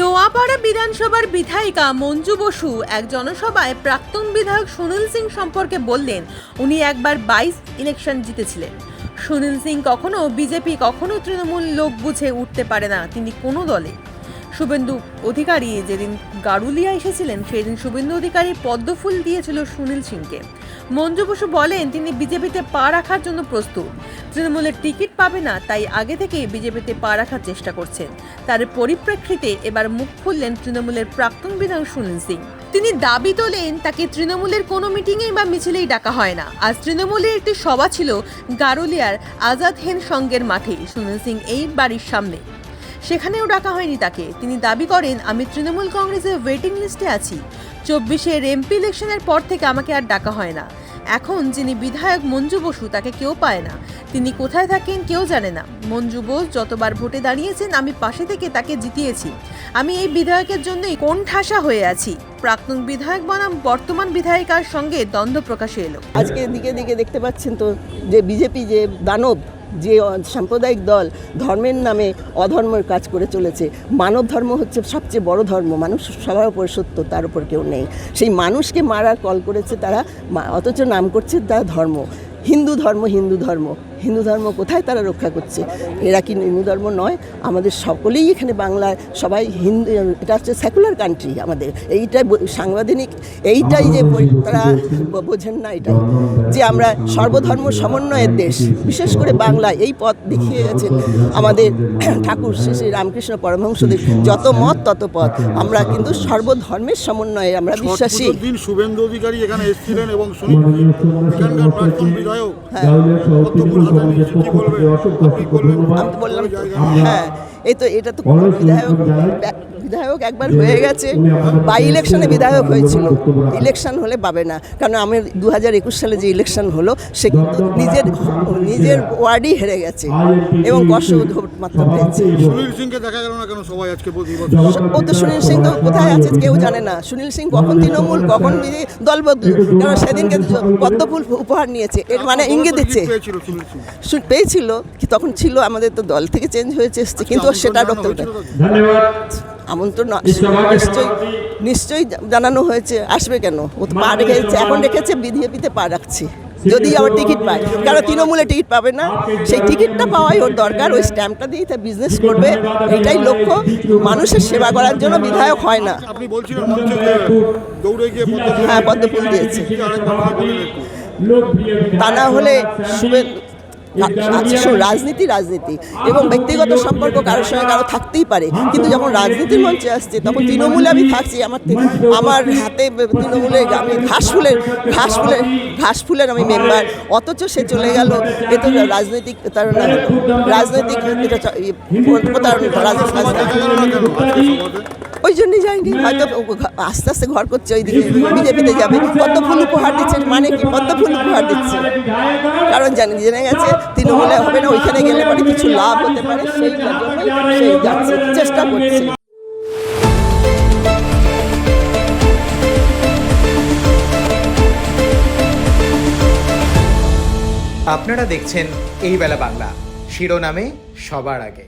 নোয়াপাড়া বিধানসভার বিধায়িকা মঞ্জু বসু এক জনসভায় প্রাক্তন বিধায়ক সুনীল সিং সম্পর্কে বললেন, উনি একবার বাইশ ইলেকশন জিতেছিলেন। সুনীল সিং কখনো বিজেপি, কখনো তৃণমূল লোক বুঝে উঠতে পারে না, তিনি কোনো দলে। শুভেন্দু অধিকারী যেদিন গারুলিয়া এসেছিলেন, সেদিন শুভেন্দু অধিকারী পদ্মফুল দিয়েছিল সুনীল সিংকে। মঞ্জু বসু বলেন, তিনি বিজেপিতে পা রাখার জন্য প্রস্তুত। তৃণমূলের টিকিট পাবে না, তাই আগে থেকেই বিজেপিতে পা রাখার চেষ্টা করছেন। তার পরিপ্রেক্ষিতে এবার মুখ খুললেন তৃণমূলের প্রাক্তন বিধায়ক সুনীল সিং। তিনি দাবি তোলেন, তাকে তৃণমূলের কোনো মিটিংয়েই বা মিছিলেই ডাকা হয় না। আজ তৃণমূলের একটি সভা ছিল গারুলিয়ার আজাদ হেন সঙ্গের মাঠে, সুনীল সিং এই বাড়ির সামনে। সেখানেও ডাকা হয়নি তাকে। তিনি দাবি করেন, আমি তৃণমূল কংগ্রেসের ওয়েটিং লিস্টে আছি। চব্বিশের এমপি ইলেকশনের পর থেকে আমাকে আর ডাকা হয় না। এখন যিনি বিধায়ক মঞ্জু বসু, তাকে কেউ পায় না। তিনি কোথায় থাকেন কেউ জানে না। মঞ্জু বোস যতবার ভোটে দাঁড়িয়েছেন, আমি পাশে থেকে তাকে জিতিয়েছি। আমি এই বিধায়কের জন্যই কোন ঠাসা হয়ে আছি। প্রাক্তন বিধায়ক বনাম, বর্তমান বিধায়িকার সঙ্গে দ্বন্দ্ব প্রকাশে এলো। আজকে দিকে দিকে দেখতে পাচ্ছেন তো, যে বিজেপি যে দানব যে সাম্প্রদায়িক দল ধর্মের নামে অধর্মের কাজ করে চলেছে। মানব ধর্ম হচ্ছে সবচেয়ে বড় ধর্ম। মানুষ সবার উপর সত্য, তার উপর কেউ নেই। সেই মানুষকে মারার কল করেছে তারা অথচ নাম করছে তারা ধর্ম। হিন্দু ধর্ম হিন্দু ধর্ম। হিন্দু ধর্ম কোথায় তারা রক্ষা করছে? এরা কি হিন্দু ধর্ম নয়? আমাদের সকলেই এখানে বাংলায় সবাই হিন্দু এটা হচ্ছে সেকুলার কান্ট্রি আমাদের। এইটাই সাংবিধানিক এইটাই যে তারা বোঝেন না এটাই। যে আমরা সর্বধর্ম সমন্বয়ের দেশ বিশেষ করে বাংলা এই পথ দেখিয়ে গেছেন আমাদের ঠাকুর শ্রী শ্রী রামকৃষ্ণ পরমহংসদেব। যত মত তত পথ। আমরা কিন্তু সর্বধর্মের সমন্বয়ে আমরা বিশ্বাসী। দিন শুভেন্দু অধিকারী এখানে এসেছিলেন এবং সিং, এখানকার প্রাক্তন বিধায়ক পদ্মফুল হাতে নিয়েছে কি বলবেন? আপনি বললেন আমি তো বললাম তো, জায়গা হ্যাঁ এই তো এটা তো বিধায়ক একবার হয়ে গেছে বাই ইলেকশনে বিধায়ক হয়েছিল। ইলেকশন হলে পাবে না। কারণ আমি দু হাজার একুশ সালে যে ইলেকশন হলো সে কিন্তু নিজের নিজের ওয়ার্ডই হেরে গেছে এবং কষ্ট ভোট মাত্র পেয়েছে। সুনীল সিংকে দেখা গেল না কেন সবাই আজকে ও তো সুনীল সিং তো কোথায় আছে কেউ জানে না। সুনীল সিং কখন তৃণমূল কখন বিজেপি দল বদল কারণ সেদিনকে পদ্মফুল উপহার নিয়েছে। এর মানে ইঙ্গিত দিচ্ছে পেয়েছিল কি তখন ছিল আমাদের তো দল থেকে চেঞ্জ হয়েছে এসছে কিন্তু সেটা রক্ত হয়েছিল তাকে? আমন্ত্রণ নিশ্চয়ই নিশ্চয়ই জানানো হয়েছে। আসবে কেন? ও তো পা রেখেছে এখন রেখেছে বিধিএপিতে পা রাখছে। যদি আবার টিকিট পায়। কারণ তৃণমূলে টিকিট পাবে না? সেই টিকিটটা পাওয়াই ওর দরকার ওই স্ট্যাম্পটা দিয়ে তা বিজনেস করবে। এটাই লক্ষ্য। মানুষের সেবা করার জন্য বিধায়ক হয় না। আপনি বলছিলেন মঞ্চে যে দৌড়ে হ্যাঁ পদ্মফুল দিয়েছে। তা না হলে শুভেন্দু আচ্ছা রাজনীতি রাজনীতি এবং ব্যক্তিগত সম্পর্ক কারোর সঙ্গে কারও থাকতেই পারে। কিন্তু যখন রাজনীতির মঞ্চে আসছে তখন তৃণমূলে আমি থাকছি আমার আমার হাতে তৃণমূলে আমি ঘাস ফুলের ঘাস ফুলের ঘাস ফুলের আমি মেম্বার। অথচ সে চলে গেল এ তো রাজনৈতিক তারা রাজনৈতিক প্রতারণা রাজনীতি ওই জন্যই যায়নি। হয়তো আস্তে আস্তে ঘর করছে ওইদিকে বিজেপিতে যাবে। পদ্ম ফুল উপহার দিচ্ছে মানে কি? পদ্ম ফুল উপহার দিচ্ছে? কারণ জানি জেনে গেছে তৃণমূলে হবে না ওইখানে গেলে পরে কিছু লাভ হতে পারে। সেই জন্যই সেই যাচ্ছে চেষ্টা করছে। আপনারা দেখছেন এই বেলা বাংলা। শিরোনামে সবার আগে।